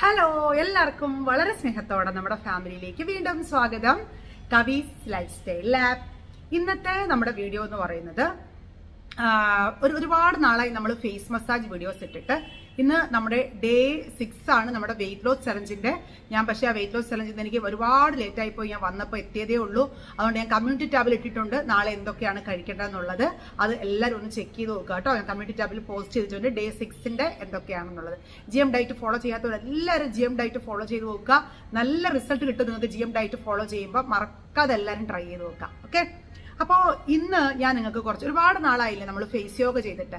Hello എല്ലാവർക്കും വളരെ സ്നേഹത്തോടെ നമ്മുടെ ഫാമിലിയിലേക്ക് വീണ്ടും സ്വാഗതം. കവീസ് ലൈഫ് സ്റ്റൈൽ ലാബ് ഇന്നത്തെ നമ്മുടെ വീഡിയോ എന്ന് പറയുന്നത് ഒരു ഒരുപാട് നാളായി നമ്മൾ ഫേസ് മസാജ് വീഡിയോസ് ഇട്ടിട്ട് ഇന്ന് നമ്മുടെ ഡേ സിക്സ് ആണ് നമ്മുടെ വെയിറ്റ് ലോസ് ചലഞ്ചിന്റെ ഞാൻ പക്ഷേ ആ വെയിറ്റ് ലോസ് ചലഞ്ചിൽ എനിക്ക് ഒരുപാട് ലേറ്റ് ആയിപ്പോയി ഞാൻ വന്നപ്പോൾ എത്തിയതേ ഉള്ളൂ. അതുകൊണ്ട് ഞാൻ കമ്മ്യൂണിറ്റി ടാബിൽ ഇട്ടിട്ടുണ്ട്. നാളെ എന്തൊക്കെയാണ് കഴിക്കേണ്ടതെന്നുള്ളത് അത് എല്ലാവരും ഒന്ന് ചെക്ക് ചെയ്ത് നോക്കുക കേട്ടോ. ഞാൻ കമ്മ്യൂണിറ്റി ടാബിൽ പോസ്റ്റ് ചെയ്തിട്ടുണ്ട്. ഡേ സിക്സിന്റെ എന്തൊക്കെയാണെന്നുള്ളത്. ജി എം ഡയറ്റ് ഫോളോ ചെയ്യാത്തവർ എല്ലാവരും ജി എം ഡയറ്റ് ഫോളോ ചെയ്ത് നോക്കുക. നല്ല റിസൾട്ട് കിട്ടും. നിങ്ങൾക്ക് ജി എം ഡയറ്റ് ഫോളോ ചെയ്യുമ്പോൾ മറക്കാതെ എല്ലാവരും ട്രൈ ചെയ്ത് നോക്കുക. ഓക്കെ അപ്പോൾ ഇന്ന് ഞാൻ നിങ്ങൾക്ക് കുറച്ച് ഒരുപാട് നാളായില്ലേ നമ്മൾ ഫേസ് യോഗ ചെയ്തിട്ട്.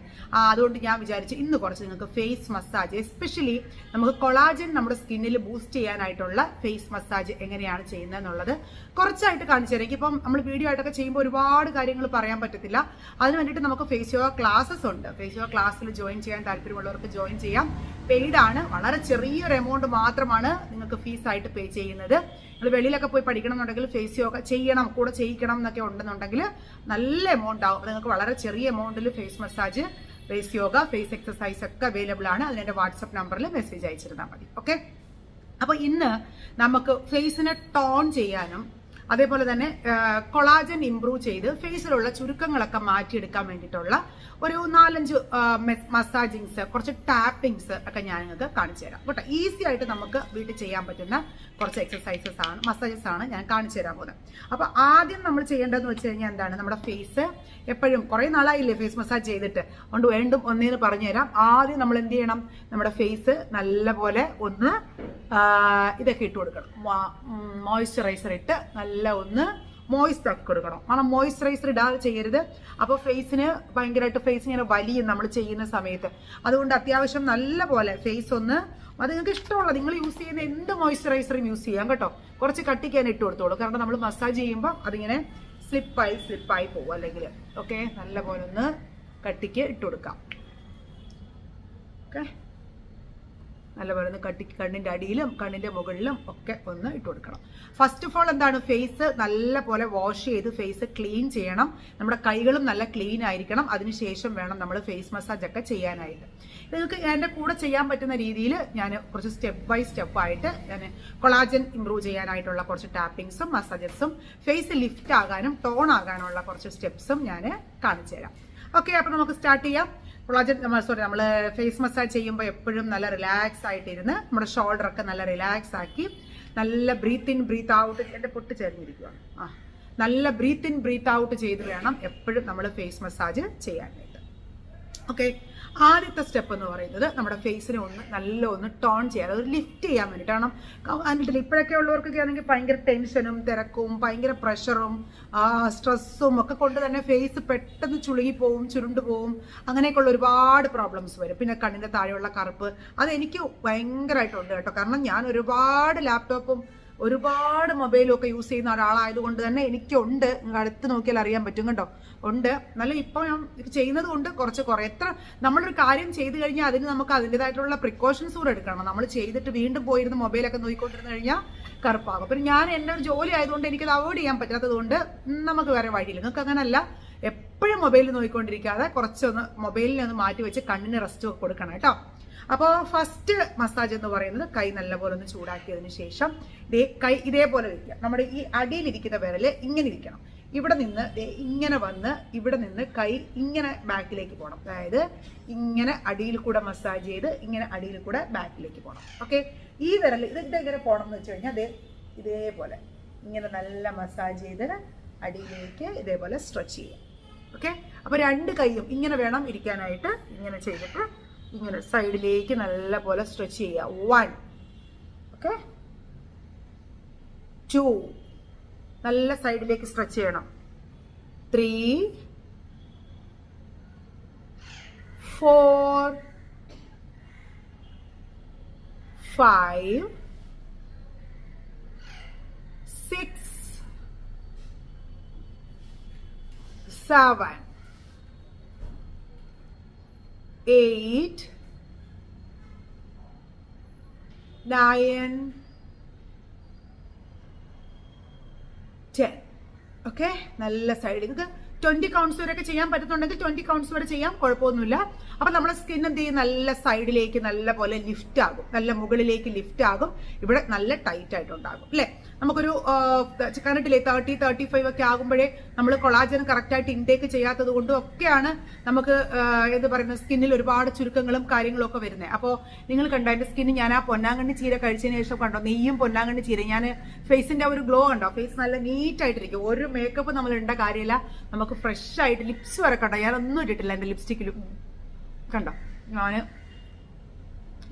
അതുകൊണ്ട് ഞാൻ വിചാരിച്ചു ഇന്ന് കുറച്ച് നിങ്ങൾക്ക് ഫേസ് മസാജ് എസ്പെഷ്യലി നമുക്ക് കൊളാജൻ നമ്മുടെ സ്കിന്നിൽ ബൂസ്റ്റ് ചെയ്യാനായിട്ടുള്ള ഫേസ് മസാജ് എങ്ങനെയാണ് ചെയ്യുന്നത് എന്നുള്ളത് കുറച്ചായിട്ട് കാണിച്ചു തരാം. ഇപ്പം നമ്മൾ വീഡിയോ ആയിട്ടൊക്കെ ചെയ്യുമ്പോൾ ഒരുപാട് കാര്യങ്ങൾ പറയാൻ പറ്റത്തില്ല. അതിന് വേണ്ടിയിട്ട് നമുക്ക് ഫേസ് യോഗ ക്ലാസ്സസ് ഉണ്ട്. ഫേസ് യോഗ ക്ലാസ്സിൽ ജോയിൻ ചെയ്യാൻ താല്പര്യമുള്ളവർക്ക് ജോയിൻ ചെയ്യാം. പെയ്ഡാണ് വളരെ ചെറിയൊരു എമൗണ്ട് മാത്രമാണ് നിങ്ങൾക്ക് ഫീസായിട്ട് പേ ചെയ്യുന്നത്. നിങ്ങൾ വെളിയിലൊക്കെ പോയി പഠിക്കണം എന്നുണ്ടെങ്കിൽ ഫേസ് യോഗ ചെയ്യണം കൂടെ ചെയ്യിക്കണം എന്നൊക്കെ ഉണ്ടെന്നുണ്ടെങ്കിൽ നല്ല എമൗണ്ട് ആവും. നിങ്ങൾക്ക് വളരെ ചെറിയ എമൗണ്ടിൽ face massage face yoga face exercise ഒക്കെ അവൈലബിൾ ആണ്. അതിന് എന്റെ വാട്സപ്പ് നമ്പറിൽ മെസ്സേജ് അയച്ചിരുന്നാൽ മതി. ഓക്കെ അപ്പോൾ ഇന്ന് നമുക്ക് ഫേസിനെ ടോൺ ചെയ്യാനും അതേപോലെ തന്നെ കൊളാജൻ ഇംപ്രൂവ് ചെയ്ത് ഫേസിലുള്ള ചുരുക്കങ്ങളൊക്കെ മാറ്റിയെടുക്കാൻ വേണ്ടിയിട്ടുള്ള ഒരു നാലഞ്ച് മസാജിങ്സ് കുറച്ച് ടാപ്പിങ്സ് ഒക്കെ ഞാൻ നിങ്ങൾക്ക് കാണിച്ചു തരാം. കേട്ടോ ഈസി ആയിട്ട് നമുക്ക് വീട്ടിൽ ചെയ്യാൻ പറ്റുന്ന കുറച്ച് എക്സസൈസസ് ആണ് മസാജസ് ആണ് ഞാൻ കാണിച്ചു തരാൻ പോകുന്നത്. അപ്പോൾ ആദ്യം നമ്മൾ ചെയ്യേണ്ടതെന്ന് വെച്ച് കഴിഞ്ഞാൽ എന്താണ് നമ്മുടെ ഫേസ് എപ്പോഴും കുറേ നാളായില്ലേ ഫേസ് മസാജ് ചെയ്തിട്ട്? അതുകൊണ്ട് വീണ്ടും ഒന്നേന്ന് പറഞ്ഞുതരാം ആദ്യം നമ്മൾ എന്ത് ചെയ്യണം നമ്മുടെ ഫേസ് നല്ലപോലെ ഒന്ന് ഇതൊക്കെ ഇട്ട് കൊടുക്കണം. മോയ്സ്ചറൈസർ ഇട്ട് നല്ല ഒന്ന് മോയ്സ്ചർ ആക്കി കൊടുക്കണം. കാരണം മോയ്സ്ചറൈസർ ഇടാതെ ചെയ്യരുത്. അപ്പോൾ ഫേസിന് ഭയങ്കരമായിട്ട് ഫേസ് ഇങ്ങനെ വലിയ നമ്മൾ ചെയ്യുന്ന സമയത്ത്. അതുകൊണ്ട് അത്യാവശ്യം നല്ല പോലെ ഫേസ് ഒന്ന് അത് നിങ്ങൾക്ക് ഇഷ്ടമുള്ള നിങ്ങൾ യൂസ് ചെയ്യുന്ന എന്ത് മോയ്സ്ചറൈസറും യൂസ് ചെയ്യാം കേട്ടോ. കുറച്ച് കട്ടിക്കാൻ ഇട്ട് കൊടുത്തോളൂ. കാരണം നമ്മൾ മസാജ് ചെയ്യുമ്പോൾ അതിങ്ങനെ സ്ലിപ്പായി സ്ലിപ്പായി പോകും അല്ലെങ്കിൽ. ഓക്കെ നല്ല പോലെ ഒന്ന് കട്ടിക്ക് ഇട്ട് കൊടുക്കാം. ഓക്കെ നല്ലപോലെ ഒന്ന് കട്ടി കണ്ണിന്റെ അടിയിലും കണ്ണിന്റെ മുകളിലും ഒക്കെ ഒന്ന് ഇട്ട് കൊടുക്കണം. ഫസ്റ്റ് ഓഫ് ഓൾ എന്താണ്? ഫേസ് നല്ല പോലെ വാഷ് ചെയ്ത് ഫേസ് ക്ലീൻ ചെയ്യണം. നമ്മുടെ കൈകളും നല്ല ക്ലീൻ ആയിരിക്കണം. അതിനുശേഷം വേണം നമ്മൾ ഫേസ് മസാജ് ഒക്കെ ചെയ്യാനായിട്ട്. നിങ്ങൾക്ക് എന്റെ കൂടെ ചെയ്യാൻ പറ്റുന്ന രീതിയിൽ ഞാൻ കുറച്ച് സ്റ്റെപ്പ് ബൈ സ്റ്റെപ്പ് ആയിട്ട് ഞാൻ കൊളാജൻ ഇമ്പ്രൂവ് ചെയ്യാനായിട്ടുള്ള കുറച്ച് ടാപ്പിങ്സും മസാജസും ഫേസ് ലിഫ്റ്റ് ആകാനും ടോൺ ആകാനുള്ള കുറച്ച് സ്റ്റെപ്സും ഞാൻ കാണിച്ചു തരാം. ഓക്കെ അപ്പോൾ നമുക്ക് സ്റ്റാർട്ട് ചെയ്യാം. കൊളാജൻ സോറി നമ്മൾ ഫേസ് മസാജ് ചെയ്യുമ്പോൾ എപ്പോഴും നല്ല റിലാക്സ് ആയിട്ടിരുന്ന് നമ്മുടെ ഷോൾഡർ ഒക്കെ നല്ല റിലാക്സ് ആക്കി നല്ല ബ്രീത്ത് ഇൻ ബ്രീത്ത് ഔട്ട് എന്റെ പൊട്ട് ചേർന്നിരിക്കുകയാണ് ആ നല്ല ബ്രീത്ത് ഇൻ ബ്രീത്ത് ഔട്ട് ചെയ്ത് വേണം എപ്പോഴും നമ്മൾ ഫേസ് മസാജ് ചെയ്യാനായിട്ട്. ഓക്കെ ആദ്യത്തെ സ്റ്റെപ്പ് എന്ന് പറയുന്നത് നമ്മുടെ ഫേസിനെ ഒന്ന് നല്ല ഒന്ന് ടോൺ ചെയ്യാൻ ഒരു ലിഫ്റ്റ് ചെയ്യാൻ വേണ്ടിയിട്ട് കാരണം എന്നിട്ട് ഇപ്പോഴൊക്കെ ഉള്ളവർക്കൊക്കെ ആണെങ്കിൽ ഭയങ്കര ടെൻഷനും തിരക്കും ഭയങ്കര പ്രഷറും സ്ട്രെസ്സും ഒക്കെ കൊണ്ട് തന്നെ ഫേസ് പെട്ടെന്ന് ചുളുങ്ങിപ്പോവും ചുരുണ്ടു പോവും. അങ്ങനെയൊക്കെയുള്ള ഒരുപാട് പ്രോബ്ലംസ് വരും. പിന്നെ കണ്ണിന്റെ താഴെയുള്ള കറുപ്പ് അതെനിക്ക് ഭയങ്കരമായിട്ടുണ്ട് കേട്ടോ. കാരണം ഞാൻ ഒരുപാട് ലാപ്ടോപ്പും ഒരുപാട് മൊബൈലും ഒക്കെ യൂസ് ചെയ്യുന്ന ഒരാളായതുകൊണ്ട് തന്നെ എനിക്കുണ്ട്. നിങ്ങൾ അടുത്ത് നോക്കിയാൽ അറിയാൻ പറ്റും കേട്ടോ. ഉണ്ട്. നല്ല ഇപ്പോൾ ഞാൻ ചെയ്യുന്നത് കൊണ്ട് കുറച്ച് കുറേ. എത്ര നമ്മളൊരു കാര്യം ചെയ്തു കഴിഞ്ഞാൽ അതിന് നമുക്ക് അതിന്റെതായിട്ടുള്ള പ്രിക്കോഷൻസ് കൂടെ എടുക്കണം. നമ്മൾ ചെയ്തിട്ട് വീണ്ടും പോയിരുന്ന് മൊബൈലൊക്കെ നോക്കിക്കൊണ്ടിരുന്ന് കഴിഞ്ഞാൽ കറുപ്പാകും. അപ്പം ഞാൻ എന്റെ ഒരു ജോലി ആയതുകൊണ്ട് എനിക്കത് അവോയ്ഡ് ചെയ്യാൻ പറ്റാത്തത് കൊണ്ട് നമുക്ക് വേറെ വഴിയില്ല. നിങ്ങൾക്ക് അങ്ങനല്ല. എപ്പോഴും മൊബൈലിൽ നോക്കിക്കൊണ്ടിരിക്കാതെ കുറച്ചൊന്ന് മൊബൈലിനെ ഒന്ന് മാറ്റി വെച്ച് കണ്ണിന് റെസ്റ്റ് കൊടുക്കണം കേട്ടോ. അപ്പോൾ ഫസ്റ്റ് മസാജ് എന്ന് പറയുന്നത് കൈ നല്ലപോലെ ഒന്ന് ചൂടാക്കിയതിന് ശേഷം ദേ കൈ ഇതേപോലെ ഇരിക്കുക. നമ്മുടെ ഈ അടിയിലിരിക്കുന്ന വിരൽ ഇങ്ങനെ ഇരിക്കണം. ഇവിടെ നിന്ന് ഇങ്ങനെ വന്ന് ഇവിടെ നിന്ന് കൈ ഇങ്ങനെ ബാക്കിലേക്ക് പോകണം അതായത് ഇങ്ങനെ അടിയിൽ കൂടെ മസാജ് ചെയ്ത് ഇങ്ങനെ അടിയിൽ കൂടെ ബാക്കിലേക്ക് പോകണം ഓക്കെ ഈ വിരൽ ഇത് ഇതെങ്ങനെ പോകണം എന്ന് വെച്ച് കഴിഞ്ഞാൽ ഇതേപോലെ ഇങ്ങനെ നല്ല മസാജ് ചെയ്ത് അടിയിലേക്ക് ഇതേപോലെ സ്ട്രെച്ച് ചെയ്യാം ഓക്കെ അപ്പോൾ രണ്ട് കൈയും ഇങ്ങനെ വേണം ഇരിക്കാനായിട്ട്. ഇങ്ങനെ ചെയ്തിട്ട് ഇങ്ങനെ സൈഡിലേക്ക് നല്ല പോലെ സ്ട്രെച്ച് ചെയ്യുക. വൺ ഓക്കെ ടു നല്ല സൈഡിലേക്ക് സ്ട്രെച്ച് ചെയ്യണം. Three four five six seven eight, nine, ten. Okay നല്ല സൈഡ് നിങ്ങൾക്ക് ട്വന്റി കൗണ്ട്സ് ഒക്കെ ചെയ്യാൻ പറ്റുന്നുണ്ടെങ്കിൽ ട്വന്റി കൗണ്ട്സ് വരെ ചെയ്യാം കുഴപ്പമൊന്നുമില്ല. അപ്പൊ നമ്മുടെ സ്കിൻ എന്ത് ചെയ്യും? നല്ല സൈഡിലേക്ക് നല്ല പോലെ ലിഫ്റ്റ് ആകും. നല്ല മുകളിലേക്ക് ലിഫ്റ്റ് ആകും. ഇവിടെ നല്ല ടൈറ്റ് ആയിട്ടുണ്ടാകും അല്ലെ? നമുക്കൊരു കണ്ടിട്ടില്ലേ തേർട്ടി തേർട്ടി ഫൈവ് ഒക്കെ ആകുമ്പോഴേ നമ്മൾ കൊളാജൻ കറക്റ്റായിട്ട് ഇൻടേക്ക് ചെയ്യാത്തത് കൊണ്ടും ഒക്കെയാണ് നമുക്ക് എന്ത് പറയുന്നത് സ്കിന്നിൽ ഒരുപാട് ചുരുക്കങ്ങളും കാര്യങ്ങളും ഒക്കെ വരുന്നത് അപ്പോൾ നിങ്ങൾ കണ്ടോ എന്റെ സ്കിന്ന് ഞാൻ ആ പൊന്നാങ്കണ്ണി ചീര കഴിച്ചതിന് ശേഷം കണ്ടോ നെയ്യും പൊന്നാങ്കണ്ണി ചീര ഞാൻ ഫേസിന്റെ ഒരു ഗ്ലോ ഉണ്ടോ ഫേസ് നല്ല നീറ്റ് ആയിട്ടിരിക്കും. ഒരു മേക്കപ്പ് നമ്മൾ ഇടേണ്ട കാര്യമില്ല. നമുക്ക് ഫ്രഷ് ആയിട്ട് ലിപ്സ് വരെ കണ്ടോ? ഒന്നും ഇട്ടിട്ടില്ല എന്റെ ലിപ്സ്റ്റിക്കിലും കണ്ടോ? ഞാൻ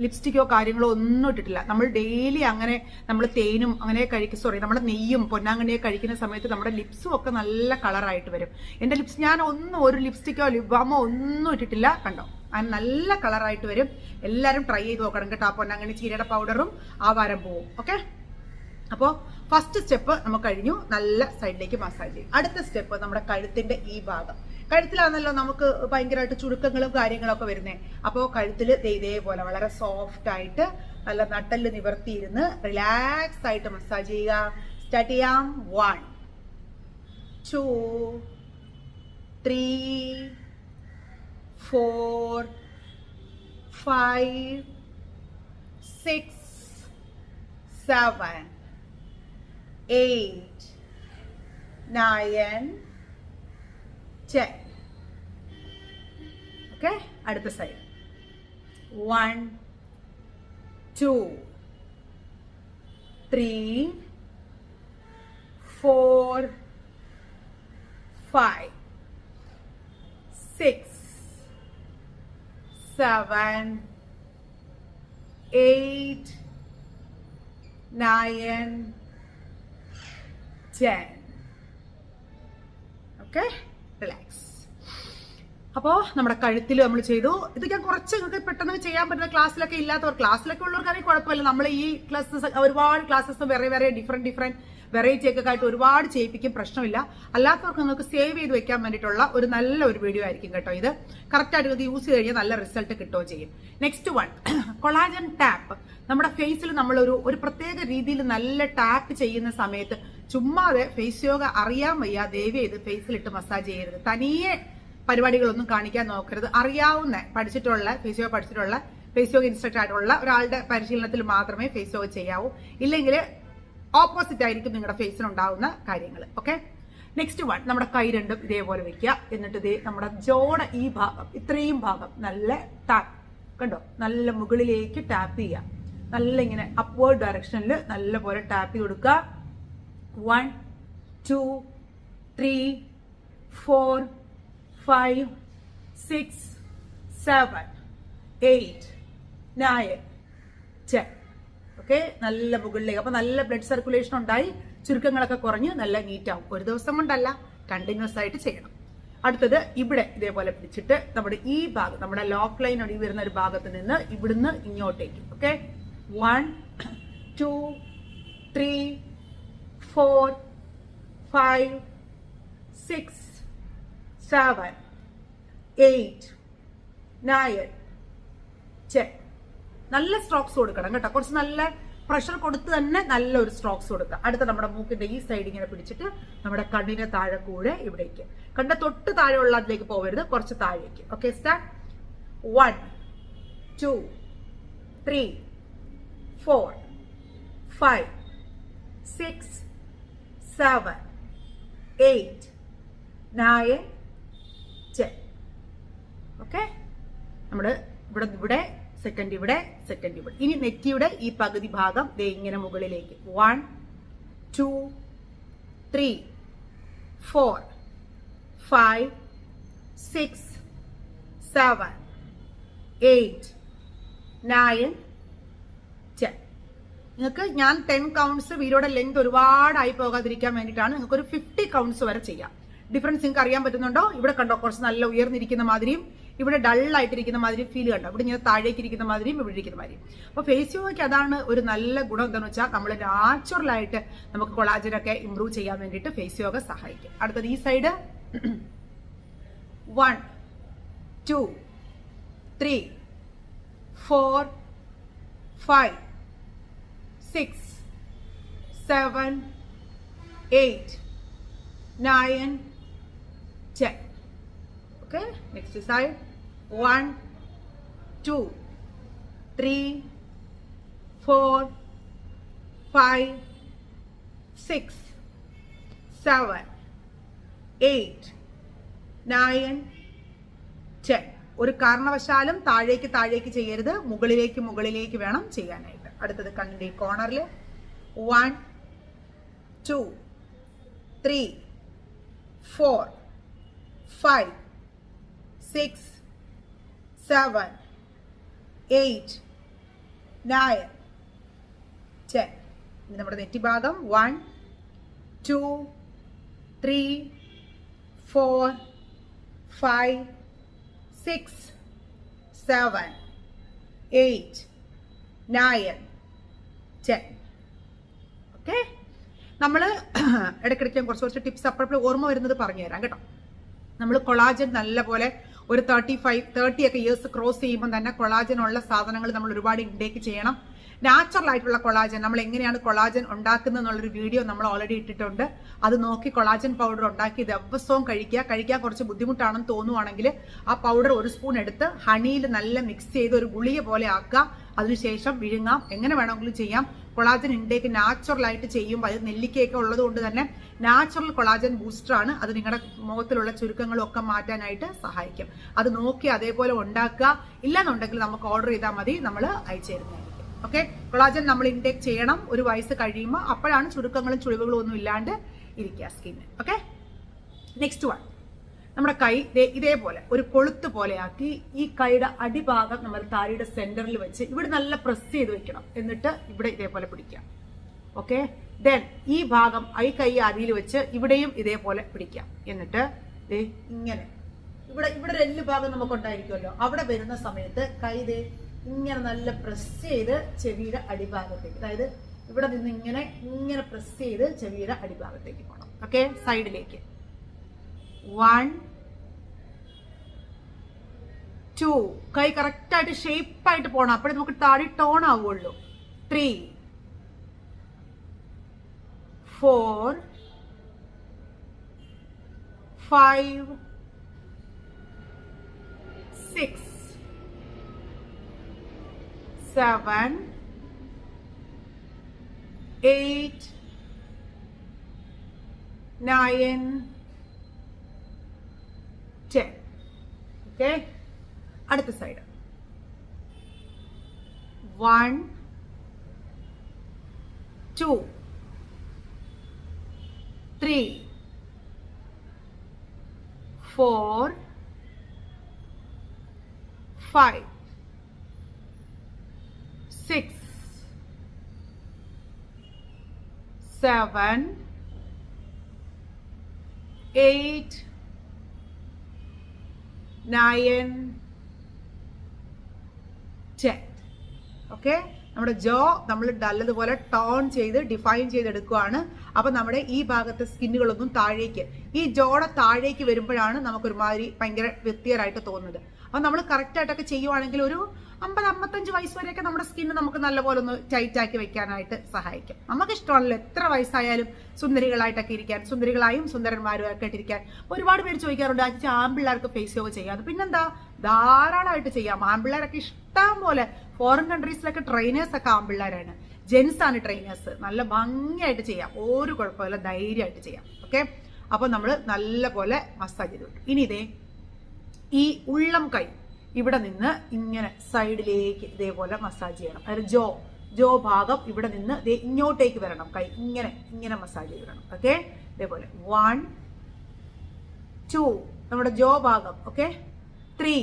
ലിപ്സ്റ്റിക്കോ കാര്യങ്ങളോ ഒന്നും ഇട്ടിട്ടില്ല. നമ്മൾ ഡെയിലി അങ്ങനെ നമ്മൾ തേനും അങ്ങനെ കഴിക്കും സോറി നമ്മുടെ നെയ്യും പൊന്നാങ്കണ്ണിയെ കഴിക്കുന്ന സമയത്ത് നമ്മുടെ ലിപ്സും ഒക്കെ നല്ല കളറായിട്ട് വരും. എന്റെ ലിപ്സ് ഞാൻ ഒന്നും ഒരു ലിപ്സ്റ്റിക്കോ ലിപ് ബാമോ ഒന്നും ഇട്ടിട്ടില്ല. കണ്ടോ? അത് നല്ല കളറായിട്ട് വരും. എല്ലാവരും ട്രൈ ചെയ്ത് നോക്കണം കേട്ടോ. ആ പൊന്നാങ്കണ്ണി ചീരയുടെ പൗഡറും ആ പോവും. ഓക്കെ അപ്പോൾ ഫസ്റ്റ് സ്റ്റെപ്പ് നമുക്ക് കഴിഞ്ഞു. നല്ല സൈഡിലേക്ക് മസാജ് ചെയ്യും. അടുത്ത സ്റ്റെപ്പ് നമ്മുടെ കഴുത്തിന്റെ ഈ ഭാഗം. കഴുത്തിലാണല്ലോ നമുക്ക് ഭയങ്കരമായിട്ട് ചുരുക്കങ്ങളും കാര്യങ്ങളൊക്കെ വരുന്നത് അപ്പോൾ കഴുത്തിൽ ഇതേപോലെ വളരെ സോഫ്റ്റ് ആയിട്ട് നല്ല നട്ടൽ നിവർത്തിയിരുന്ന് റിലാക്സ് ആയിട്ട് മസാജ് ചെയ്യുക. സ്റ്റാർട്ട് ചെയ്യാം. One two three four five six seven eight, nine, ten. Okay അടുത്ത side one two three four five six seven eight nine ten okay relax അപ്പോൾ നമ്മുടെ കഴുത്തിൽ നമ്മൾ ചെയ്തു. ഇത് ഞാൻ കുറച്ച് നിങ്ങൾക്ക് പെട്ടെന്ന് ചെയ്യാൻ പറ്റുന്ന ക്ലാസ്സിലൊക്കെ ഇല്ലാത്തവർ ക്ലാസ്സിലൊക്കെ ഉള്ളവർക്കാണെങ്കിൽ കുഴപ്പമില്ല. നമ്മൾ ഈ ക്ലാസ്സസ് ഒരുപാട് ക്ലാസ്സസ് വേറെ വേറെ ഡിഫറെന്റ് ഡിഫറെന്റ് വെറൈറ്റി ഒക്കെ ആയിട്ട് ഒരുപാട് ചെയ്യിപ്പിക്കും പ്രശ്നമില്ല. അല്ലാത്തവർക്ക് നിങ്ങൾക്ക് സേവ് ചെയ്ത് വെക്കാൻ വേണ്ടിയിട്ടുള്ള ഒരു നല്ല ഒരു വീഡിയോ ആയിരിക്കും കേട്ടോ ഇത്. കറക്റ്റായിട്ട് ഇത് യൂസ് ചെയ്ത് കഴിഞ്ഞാൽ നല്ല റിസൾട്ട് കിട്ടുകയും ചെയ്യും. നെക്സ്റ്റ് വൺ കൊളാജൻ ടാപ്പ് നമ്മുടെ ഫേസിൽ നമ്മൾ ഒരു ഒരു പ്രത്യേക രീതിയിൽ നല്ല ടാപ്പ് ചെയ്യുന്ന സമയത്ത് ചുമ്മാതെ ഫേസ് യോഗ അറിയാൻ വയ്യ. ദയവ് ഇത് ഫേസിലിട്ട് മസാജ് ചെയ്യരുത്. തനിയെ പരിപാടികളൊന്നും കാണിക്കാൻ നോക്കരുത്. അറിയാവുന്ന പഠിച്ചിട്ടുള്ള ഫേസ് യോഗ പഠിച്ചിട്ടുള്ള ഫേസ് യോഗ ഇൻസ്ട്രക്ടർ ആയിട്ടുള്ള ഒരാളുടെ പരിശീലനത്തിൽ മാത്രമേ ഫേസ് യോഗ ചെയ്യാവൂ. ഇല്ലെങ്കിൽ ഓപ്പോസിറ്റ് ആയിരിക്കും നിങ്ങളുടെ ഫേസിനുണ്ടാവുന്ന കാര്യങ്ങൾ. ഓക്കെ നെക്സ്റ്റ് വൺ നമ്മുടെ കൈ രണ്ടും ഇതേപോലെ വെക്കുക. എന്നിട്ട് ഇതേ നമ്മുടെ ജോണ ഈ ഭാഗം ഇത്രയും ഭാഗം നല്ല ടാപ്പ് കണ്ടോ? നല്ല മുകളിലേക്ക് ടാപ്പ് ചെയ്യുക. നല്ല ഇങ്ങനെ അപ്വേർഡ് ഡയറക്ഷനിൽ നല്ല പോലെ ടാപ്പ് ചെയ്ത് കൊടുക്കുക. One two three four five six seven eight nine ten okay നല്ല മുകളിലേക്ക്. അപ്പം നല്ല ബ്ലഡ് സർക്കുലേഷൻ ഉണ്ടായി. ചുരുക്കങ്ങളൊക്കെ കുറഞ്ഞ് നല്ല നീറ്റ് ഒരു ദിവസം കൊണ്ടല്ല കണ്ടിന്യൂസ് ആയിട്ട് ചെയ്യണം. അടുത്തത് ഇവിടെ ഇതേപോലെ പിടിച്ചിട്ട് നമ്മുടെ ഈ ഭാഗം നമ്മുടെ ലോക്ക് ലൈൻ ഒടി വരുന്ന ഒരു ഭാഗത്ത് നിന്ന് ഇവിടുന്ന് ഇങ്ങോട്ടേക്ക്. Okay one two three four five six seven eight nine ten. നല്ല സ്ട്രോക്സ് കൊടുക്കണം കേട്ടോ. കുറച്ച് നല്ല പ്രഷർ കൊടുത്ത് തന്നെ നല്ല ഒരു സ്ട്രോക്സ് കൊടുക്കുക അടുത്ത നമ്മുടെ മൂക്കിന്റെ ഈ സൈഡ് ഇങ്ങനെ പിടിച്ചിട്ട് നമ്മുടെ കണ്ണിന് താഴെ കൂടെ ഇവിടേക്ക്. കണ്ട തൊട്ട് താഴെയുള്ള അതിലേക്ക് പോകരുത് കുറച്ച് താഴേക്ക്. Okay start one two three four five six seven eight, nine, ten. Okay നമ്മുടെ ഇവിടെ ഇവിടെ സെക്കൻഡ് ഇവിടെ സെക്കൻഡ് ഇവിടെ. ഇനി നെറ്റിയുടെ ഈ പകുതി ഭാഗം ദേ ഇങ്ങനെ മുകളിലേക്ക്. One two three four five six seven eight nine നിങ്ങൾക്ക് ഞാൻ ടെൻ കൗണ്ട്സ് വീരോടെ ലെങ്ത് ഒരുപാടായി പോകാതിരിക്കാൻ വേണ്ടിയിട്ടാണ് നിങ്ങൾക്ക് ഒരു ഫിഫ്റ്റി കൗണ്ട്സ് വരെ ചെയ്യാം. ഡിഫറൻസ് നിങ്ങൾക്ക് അറിയാൻ പറ്റുന്നുണ്ടോ? ഇവിടെ കണ്ടോ കുറച്ച് നല്ല ഉയർന്നിരിക്കുന്ന മാതിരിയും ഇവിടെ ഡൾ ആയിട്ടിരിക്കുന്ന മാതിരി ഫീൽ കണ്ടോ? ഇവിടെ ഇങ്ങനെ താഴേക്ക് ഇരിക്കുന്ന മാതിരിയും ഇവിടെ ഇരിക്കുന്ന മാതിരിയും. അപ്പോൾ ഫേസ് യോഗയ്ക്ക് അതാണ് ഒരു നല്ല ഗുണം എന്താണെന്ന് വെച്ചാൽ നമ്മൾ നാച്ചുറൽ ആയിട്ട് നമുക്ക് കൊളാജനൊക്കെ ഇമ്പ്രൂവ് ചെയ്യാൻ വേണ്ടിയിട്ട് ഫേസ് യോഗ സഹായിക്കും. അടുത്തത് ഈ side one two three four five six seven eight nine 10 okay next side one two three four five six seven eight nine ten. ഒരു കാരണവശാലും താഴേക്ക് താഴേക്ക് ചെയ്യരുത്. മുകളിലേക്ക് മുകളിലേക്ക് വേണം ചെയ്യാനായിട്ട്. അടുത്തത് കണ്ണിന്റെ ഈ കോർണറിൽ one two three four five six seven eight nine ten ഇനി നമ്മുടെ നെറ്റി ഭാഗം one two three four five six seven eight nine ten okay? നമ്മൾ ഇടയ്ക്കിടയ്ക്ക് കുറച്ച് കുറച്ച് ടിപ്സ് അപ്പോഴപ്പോഴും ഓർമ്മ വരുന്നത് പറഞ്ഞു തരാം കേട്ടോ. നമ്മൾ കൊളാജൻ നല്ലപോലെ ഒരു തേർട്ടി ഫൈവ് തേർട്ടി ഒക്കെ ഇയേഴ്സ് ക്രോസ് ചെയ്യുമ്പോൾ തന്നെ കൊളാജൻ ഉള്ള സാധനങ്ങൾ നമ്മൾ ഒരുപാട് ഇൻടേക്ക് ചെയ്യണം. നാച്ചുറൽ ആയിട്ടുള്ള കൊളാജൻ നമ്മൾ എങ്ങനെയാണ് കൊളാജൻ ഉണ്ടാക്കുന്നത് എന്നുള്ളൊരു വീഡിയോ നമ്മൾ ഓൾറെഡി ഇട്ടിട്ടുണ്ട്. അത് നോക്കി കൊളാജൻ പൗഡർ ഉണ്ടാക്കി ദിവസവും കഴിക്കുക. കഴിക്കാൻ കുറച്ച് ബുദ്ധിമുട്ടാണെന്ന് തോന്നുവാണെങ്കിൽ ആ പൗഡർ ഒരു സ്പൂൺ എടുത്ത് ഹണിയിൽ നല്ല മിക്സ് ചെയ്ത് ഒരു ഗുളിക പോലെ ആക്കുക. അതിനുശേഷം വിഴുങ്ങാം. എങ്ങനെ വേണമെങ്കിലും ചെയ്യാം. കൊളാജൻ ഇൻടേക്ക് നാച്ചുറൽ ആയിട്ട് ചെയ്യുമ്പോൾ അത് നെല്ലിക്കയൊക്കെ ഉള്ളത് കൊണ്ട് തന്നെ നാച്ചുറൽ കൊളാജൻ ബൂസ്റ്റർ ആണ്. അത് നിങ്ങളുടെ മുഖത്തിലുള്ള ചുരുക്കങ്ങളും ഒക്കെ മാറ്റാനായിട്ട് സഹായിക്കും. അത് നോക്കി അതേപോലെ ഉണ്ടാക്കുക. ഇല്ലെന്നുണ്ടെങ്കിൽ നമുക്ക് ഓർഡർ ചെയ്താൽ മതി. നമ്മൾ അയച്ചു തരുന്നതായിരിക്കും ഓക്കെ കൊളാജൻ നമ്മൾ ഇൻടേക്ക് ചെയ്യണം. ഒരു വയസ്സ് കഴിയുമ്പോൾ അപ്പോഴാണ് ചുരുക്കങ്ങളും ചുളിവുകളും ഒന്നും ഇല്ലാണ്ട് ഇരിക്കുക സ്കിന്ന് ഓക്കെ നെക്സ്റ്റ് വൺ നമ്മുടെ കൈ ഇതേപോലെ ഒരു കൊളുത്ത് പോലെയാക്കി ഈ കൈയുടെ അടിഭാഗം നമ്മൾ താടിയുടെ സെന്ററിൽ വെച്ച് ഇവിടെ നല്ല പ്രസ് ചെയ്ത് വെക്കണം. എന്നിട്ട് ഇവിടെ ഇതേപോലെ പിടിക്കാം ഓക്കെ ദെൻ ഈ ഭാഗം ഈ കൈ അടിയിൽ വെച്ച് ഇവിടെയും ഇതേപോലെ പിടിക്കാം എന്നിട്ട് ഇങ്ങനെ. ഇവിടെ ഇവിടെ എല്ല് ഭാഗം നമുക്ക് ഉണ്ടായിരിക്കുമല്ലോ അവിടെ വരുന്ന സമയത്ത് കൈ ദേ ഇങ്ങനെ നല്ല പ്രസ് ചെയ്ത് ചെവിയുടെ അടിഭാഗത്തേക്ക്. അതായത് ഇവിടെ നിന്ന് ഇങ്ങനെ ഇങ്ങനെ പ്രസ് ചെയ്ത് ചെവിയുടെ അടിഭാഗത്തേക്ക് പോകണം ഓക്കെ സൈഡിലേക്ക് വൺ ടു കൈ കറക്റ്റായിട്ട് ഷേപ്പായിട്ട് പോകണം അപ്പോഴേ നമുക്ക് താടി ടോൺ ആവുള്ളൂ three four five six seven eight nine ten okay അടുത്ത side one two three four five six seven, eight, nine, ten. Okay നമ്മുടെ ജോ നമ്മൾ നല്ലതുപോലെ ടേൺ ചെയ്ത് ഡിഫൈൻ ചെയ്തെടുക്കുകയാണ് അപ്പൊ നമ്മുടെ ഈ ഭാഗത്തെ സ്കിന്നുകളൊന്നും താഴേക്ക്. ഈ ജോടെ താഴേക്ക് വരുമ്പോഴാണ് നമുക്കൊരുമാതിരി ഭയങ്കര വ്യക്തിയരായിട്ട് തോന്നുന്നത്. അപ്പൊ നമ്മൾ കറക്റ്റ് ആയിട്ടൊക്കെ ചെയ്യുവാണെങ്കിൽ ഒരു അമ്പത് അമ്പത്തഞ്ച് വയസ്സ് വരെയൊക്കെ നമ്മുടെ സ്കിന്ന് നമുക്ക് നല്ലപോലെ ഒന്ന് ടൈറ്റ് ആക്കി വെക്കാനായിട്ട് സഹായിക്കും. നമുക്ക് ഇഷ്ടമാണല്ലോ എത്ര വയസ്സായാലും സുന്ദരികളായിട്ടൊക്കെ ഇരിക്കാൻ സുന്ദരികളായും സുന്ദരന്മാരും ഒക്കെ ഇരിക്കാൻ ഒരുപാട് പേര് ചോദിക്കാറുണ്ട് അച്ഛൻ ആമ്പിള്ളേർക്ക് ഫേസ് യോഗ ചെയ്യാം. പിന്നെന്താ? ധാരാളമായിട്ട് ചെയ്യാം. ആമ്പിള്ളേരൊക്കെ ഇഷ്ടം പോലെ ഫോറിൻ കൺട്രീസിലൊക്കെ ട്രെയിനേഴ്സ് ഒക്കെ ആമ്പിള്ളേരാണ് ജെൻസ് ആണ് ട്രെയിനേഴ്സ് നല്ല ഭംഗിയായിട്ട് ചെയ്യാം. ഒരു കുഴപ്പമില്ല ധൈര്യമായിട്ട് ചെയ്യാം. ഓക്കെ അപ്പൊ നമ്മൾ നല്ല പോലെ മസാജ് ചെയ്തു. ഇനി ഇതേ ഈ ഉള്ളം കൈ ഇവിടെ നിന്ന് ഇങ്ങനെ സൈഡിലേക്ക് ഇതേപോലെ മസാജ് ചെയ്യണം. അതായത് ജോ ജോ ഭാഗം ഇവിടെ നിന്ന് ഇങ്ങോട്ടേക്ക് വരണം. കൈ ഇങ്ങനെ ഇങ്ങനെ മസാജ് ചെയ്യണം ഓക്കെ ഇതേപോലെ. വൺ ടു നമ്മുടെ ജോ ഭാഗം. Okay three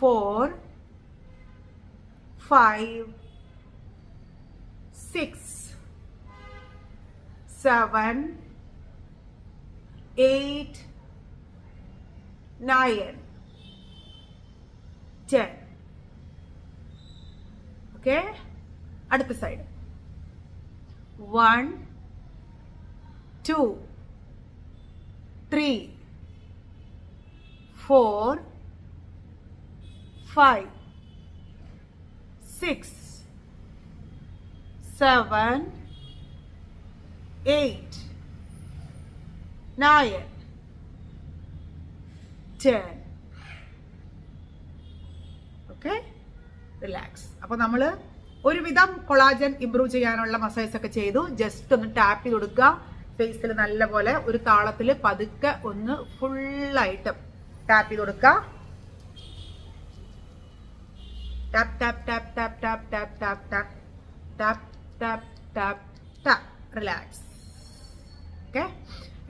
four five six seven eight nine, ten. Okay അടുത്ത side one two three four five six seven eight nine ten okay relax അപ്പോൾ നമ്മൾ ഒരുവിധം കൊളാജൻ ഇമ്പ്രൂവ് ചെയ്യാനുള്ള മസാജ് ഒക്കെ ചെയ്തു. ജസ്റ്റ് ഒന്ന് ടാപ്പ് ചെയ്ത് കൊടുക്കുക. ഫേസിൽ നല്ലപോലെ ഒരു താളത്തിൽ പതുക്കെ ഒന്ന് ഫുള്ളായിട്ട് ടാപ്പ് ചെയ്ത് കൊടുക്കുക. Tap tap tap tap tap tap tap tap tap tap tap tap relax okay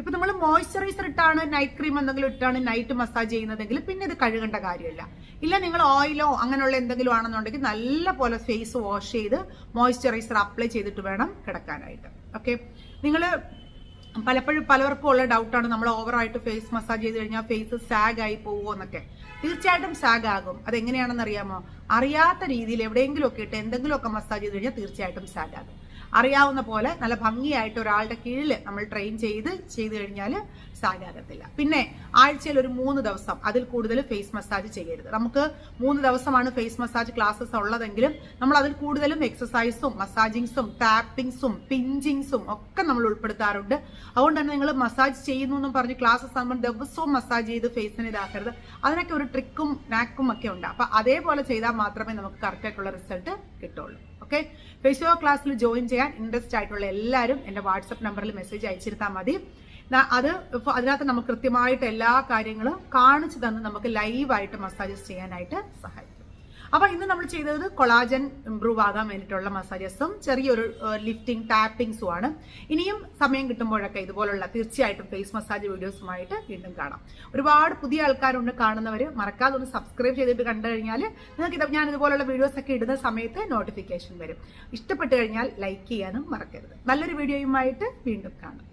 ഇപ്പൊ നമ്മൾ മോയ്സ്ചറൈസർ ഇട്ടാണ് നൈറ്റ് ക്രീം എന്തെങ്കിലും ഇട്ടാണ് നൈറ്റ് മസാജ് ചെയ്യുന്നതെങ്കിൽ പിന്നെ ഇത് കഴുകേണ്ട കാര്യമില്ല. ഇല്ല നിങ്ങൾ ഓയിലോ അങ്ങനെയുള്ള എന്തെങ്കിലും ആണെന്നുണ്ടെങ്കിൽ നല്ല പോലെ ഫേസ് വാഷ് ചെയ്ത് മോയ്സ്ചറൈസർ അപ്ലൈ ചെയ്തിട്ട് വേണം കിടക്കാനായിട്ട്. ഓക്കെ നിങ്ങൾ പലപ്പോഴും പലർക്കും ഉള്ള ഡൗട്ടാണ് നമ്മൾ ഓവറായിട്ട് ഫേസ് മസാജ് ചെയ്ത് കഴിഞ്ഞാൽ ഫേസ് സാഗ് ആയി പോകുമോ എന്നൊക്കെ. തീർച്ചയായിട്ടും സാഗ് ആകും. അതെങ്ങനെയാണെന്ന് അറിയാമോ അറിയാത്ത രീതിയിൽ എവിടെയെങ്കിലും ഒക്കെ ഇട്ട് എന്തെങ്കിലുമൊക്കെ മസാജ് ചെയ്ത് കഴിഞ്ഞാൽ തീർച്ചയായിട്ടും സാഗ് ആകും. അറിയാവുന്ന പോലെ നല്ല ഭംഗിയായിട്ട് ഒരാളുടെ കീഴിൽ നമ്മൾ ട്രെയിൻ ചെയ്ത് ചെയ്തു കഴിഞ്ഞാൽ സാഗാകത്തില്ല പിന്നെ ആഴ്ചയിൽ ഒരു മൂന്ന് ദിവസം അതിൽ കൂടുതൽ ഫേസ് മസാജ് ചെയ്യരുത്. നമുക്ക് മൂന്ന് ദിവസമാണ് ഫേസ് മസാജ് ക്ലാസ്സസ് ഉള്ളതെങ്കിലും നമ്മൾ അതിൽ കൂടുതലും എക്സസൈസും മസാജിങ്സും ടാപ്പിങ്സും പിഞ്ചിങ്സും ഒക്കെ നമ്മൾ ഉൾപ്പെടുത്താറുണ്ട്. അതുകൊണ്ട് തന്നെ നിങ്ങൾ മസാജ് ചെയ്യുന്നു എന്നും പറഞ്ഞ് ക്ലാസ്സസ് ആകുമ്പോൾ ദിവസവും മസാജ് ചെയ്ത് ഫേസിന് ഇതാക്കരുത്. അതിനൊക്കെ ഒരു ട്രിക്കും നാക്കും ഒക്കെ ഉണ്ട്. അപ്പൊ അതേപോലെ ചെയ്താൽ മാത്രമേ നമുക്ക് കറക്റ്റ് ആയിട്ടുള്ള റിസൾട്ട് കിട്ടുള്ളൂ. ഓക്കെ ഫേസ്ബുക്ക് ക്ലാസ്സിൽ ജോയിൻ ചെയ്യാൻ ഇൻട്രസ്റ്റ് ആയിട്ടുള്ള എല്ലാവരും എന്റെ വാട്സപ്പ് നമ്പറിൽ മെസ്സേജ് അയച്ചിരുത്താൽ മതി. അത് അതിനകത്ത് നമുക്ക് കൃത്യമായിട്ട് എല്ലാ കാര്യങ്ങളും കാണിച്ചു തന്ന് നമുക്ക് ലൈവായിട്ട് മസാജസ് ചെയ്യാനായിട്ട് സഹായിക്കും. അപ്പൊ ഇന്ന് നമ്മൾ ചെയ്തത് കൊളാജൻ ഇംപ്രൂവ് ആകാൻ വേണ്ടിയിട്ടുള്ള മസാജസും ചെറിയൊരു ലിഫ്റ്റിംഗ് ടാപ്പിംഗ്സും ആണ് ഇനിയും സമയം കിട്ടുമ്പോഴൊക്കെ ഇതുപോലുള്ള തീർച്ചയായിട്ടും ഫേസ് മസാജ് വീഡിയോസുമായിട്ട് വീണ്ടും കാണാം. ഒരുപാട് പുതിയ ആൾക്കാരുണ്ട് കാണുന്നവർ മറക്കാതെ ഒന്ന് സബ്സ്ക്രൈബ് ചെയ്തിട്ട് കണ്ടു കഴിഞ്ഞാൽ നിങ്ങൾക്ക് ഇത് ഞാൻ ഇതുപോലുള്ള വീഡിയോസ് ഒക്കെ ഇടുന്ന സമയത്ത് നോട്ടിഫിക്കേഷൻ വരും. ഇഷ്ടപ്പെട്ടു കഴിഞ്ഞാൽ ലൈക്ക് ചെയ്യാനും മറക്കരുത്. നല്ലൊരു വീഡിയോയുമായിട്ട് വീണ്ടും കാണാം.